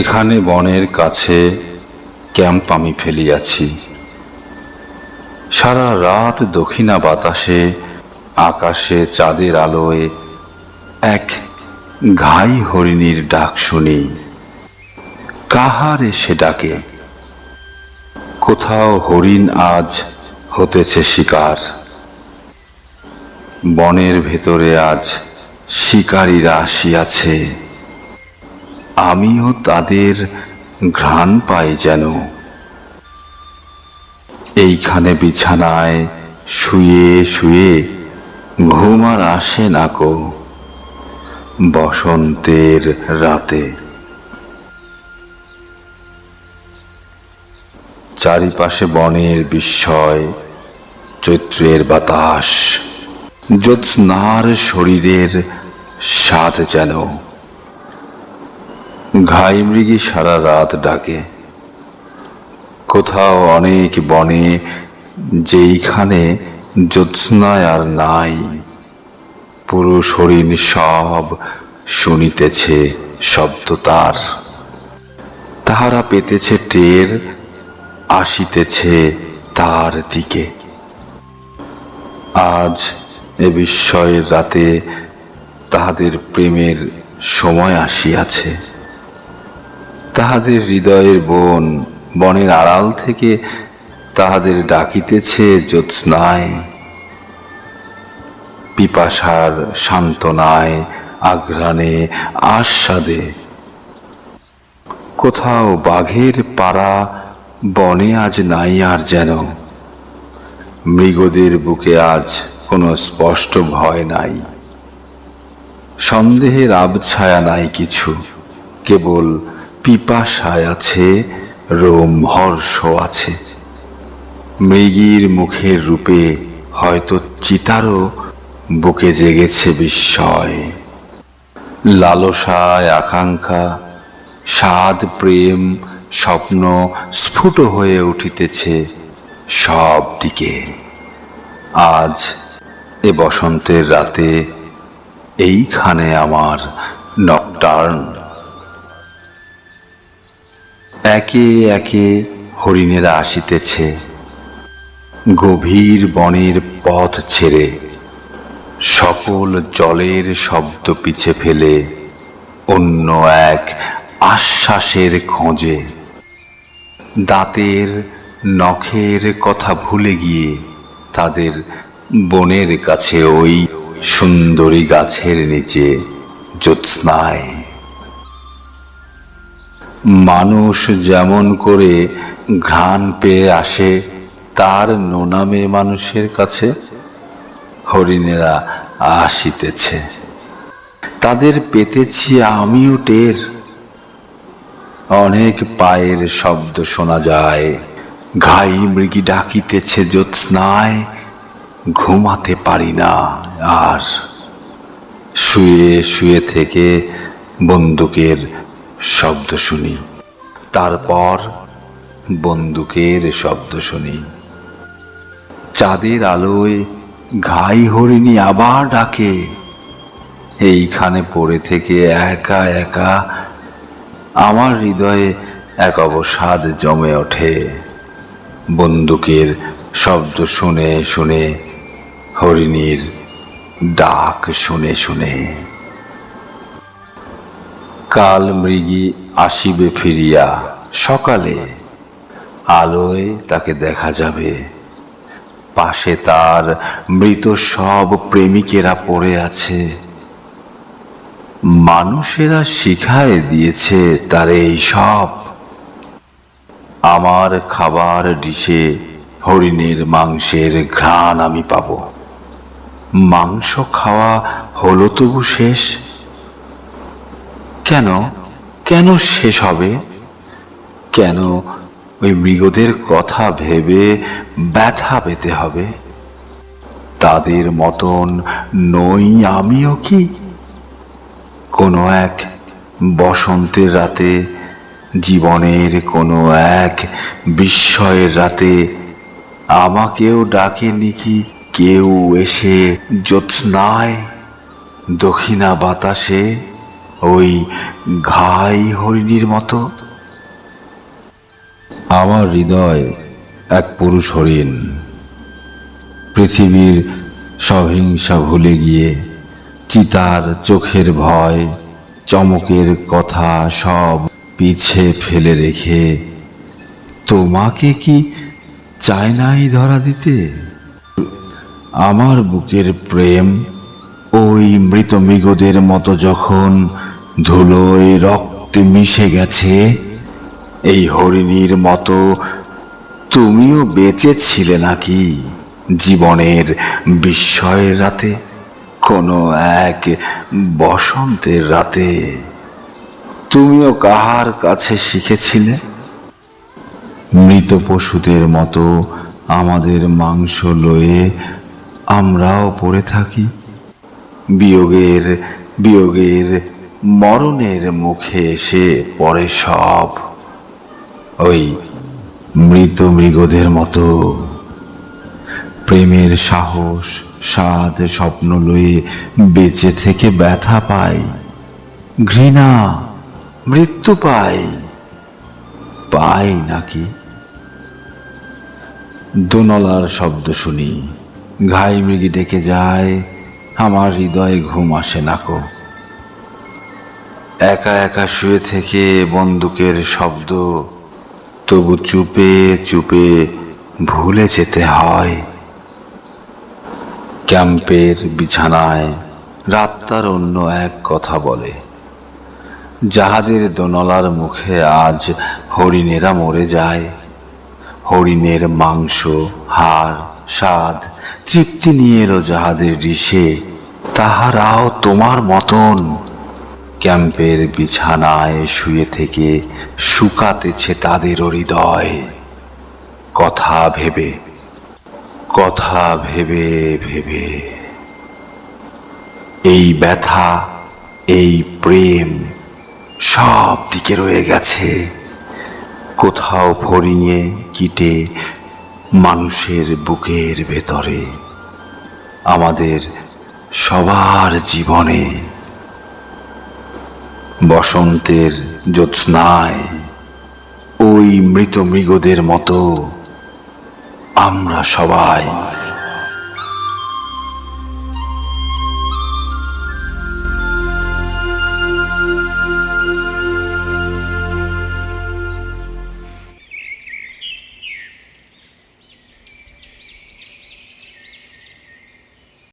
এখানে বনের কাছে ক্যাম্প আমি ফেলিয়াছি। সারা রাত দক্ষিণা বাতাসে, আকাশে চাঁদের আলোয় এক ঘাই হরিণীর ডাক শুনি। কাহার সে ডাকে? কোথাও হরিণ আজ হতেছে শিকার। বনের ভেতরে আজ শিকারীরা আসিয়াছে। আমিও তাদের ঘ্রাণ পাই যেন। এইখানে বিছানায় শুয়ে শুয়ে ঘুম আর আসে না কো বসন্তের রাতে। চারিপাশে বনের বিস্ময়, চৈত্রের বাতাস, জ্যোৎস্নার শরীরের স্বাদ যেন। ঘাই মৃগী সারা রাত ডাকে। কোথাও অনেক বনে, যেইখানে জ্যোৎস্নায় আর নাই। পুরুষ হরিণ সব শুনিতেছে শব্দ তার। তাহারা পেতেছে টের, আসিতেছে তার দিকে। আজ এ বিস্ময়ের রাতে তাহাদের প্রেমের সময় আসিয়াছে। তাহাদের হৃদয়ের বন, বনের আড়াল থেকে তাহাদের ডাকিতেছে জ্যোৎস্নায়। পিপাসার সান্ত্বনায়, আঘ্রাণে, আস্বাদে। কোথাও বাঘের পাড়া, বনে আজ নাই আর যেন। মৃগদের বুকে আজ কোনো স্পষ্ট ভয় নাই। সন্দেহের আবছায়া নাই কিছু, কেবল পিপাসায় আছে, রোম হর্ষ আছে। মৃগীর মুখের রূপে হয়তো চিতারও বুকে জেগেছে বিস্ময়। লালসায় আকাঙ্ক্ষা, স্বাদ, প্রেম, স্বপ্ন স্ফুট হয়ে উঠিতেছে সব দিকে। আজ এ বসন্তের রাতে এইখানে আমার নকটার্ন। একে একে হরিণেরা আসিতেছে। গভীর বনের পথ ছেড়ে সকল জলের শব্দ পিছে ফেলে অন্য এক আশ্বাসের খোঁজে। দাঁতের নখের কথা ভুলে গিয়ে তাদের বনের কাছে ওই সুন্দরী গাছের নিচে জ্যোৎস্নায় মানুষ যেমন করে ঘ্রাণ পেয়ে আসে, তার নোনামে মানুষের কাছে হরিণেরা আসিতেছে। তাদের পেতেছি আমিও টের। অনেক পায়ের শব্দ শোনা যায়। ঘাই মৃগী ডাকিতেছে জ্যোৎস্নায়, ঘুমাতে পারি না আর। শুয়ে শুয়ে থেকে বন্দুকের শব্দ শুনি। তারপর বন্দুকের শব্দ শুনি। চাঁদের আলোয় ঘাই হরিণী আবার ডাকে। এইখানে পড়ে থেকে একা একা আমার হৃদয়ে এক অবসাদ জমে ওঠে। বন্দুকের শব্দ শুনে শুনে হরিণীর ডাক শুনে শুনে। কাল মৃগী আসিবে ফিরিয়া, সকালে আলোয় তাকে দেখা যাবে। পাশে তার মৃত সব প্রেমিকেরা পড়ে আছে। মানুষেরা শিখায় দিয়েছে তার এই সব। আমার খাবার ডিশে হরিণের মাংসের ঘ্রাণ আমি পাব। মাংস খাওয়া হলো তবু শেষ। কেন? কেন শেষ হবে? কেন ওই মৃগদের কথা ভেবে ব্যথা পেতে হবে? তাদের মতন নই আমিও কি? কোনো এক বসন্তের রাতে, জীবনের কোনো এক বিস্ময়ের রাতে আমাকেও ডাকেনি কি কেউ এসে জ্যোৎস্নায় দক্ষিণা বাতাসে? ওই ঘাই হরিণীর মতো? আমার হৃদয় এক পুরুষ হরিণ। পৃথিবীর সহিংসা ভুলে গিয়ে চিতার চোখের ভয়, চমকের কথা সব পিছে ফেলে রেখে তোমাকে কি চায় নাই ধরা দিতে? আমার বুকের প্রেম ওই মৃত মৃগদের মতো যখন ধুলোয় রক্তে মিশে গেছে, এই হরিণীর মতো তুমিও বেঁচে ছিলে নাকি জীবনের বিস্ময়ের রাতে, কোনো এক বসন্তের রাতে? তুমিও কাহার কাছে শিখেছিলে? মৃত পশুদের মতো আমাদের মাংস লয়ে আমরাও পড়ে থাকি। বিয়োগের বিয়োগের মরণের মুখে এসে পড়ে সব। ওই মৃত মৃগদের মতো প্রেমের সাহস, স্বাদ, স্বপ্ন লয়ে বেঁচে থেকে ব্যথা পাই ঘৃণা মৃত্যু পাই পাই নাকি? দোনলার শব্দ শুনি, ঘাই মৃগি ডেকে যায় আমার হৃদয়ে ঘুম আসে নাকো একা একা শুয়ে থেকে বন্দুকের শব্দ, তবু চুপে চুপে ভুলে যেতে হয়। ক্যাম্পের বিছানায় রাত্তার অন্য এক কথা বলে যাহাদের দোনলার মুখে আজ হরিণেরা মরে যায়। হরিণের মাংস, হাড়, স্বাদ তৃপ্তি নিয়ে এলো যাহাদের ঋষে। তাহারাও তোমার মতন। ক্যাম্পের বিছানায় শুয়ে থেকে শুকাতেছে তাদের হৃদয়। কথা ভেবে কথা ভেবে ভেবে। এই ব্যথা, এই প্রেম সব দিকে রয়ে গেছে। কোথাও ফড়িঙে কিটে মানুষের বুকের ভেতরে। আমাদের সবার জীবনে। বসন্তের জ্যোৎস্নায় ওই মৃত মৃগদের মতো আমরা সবাই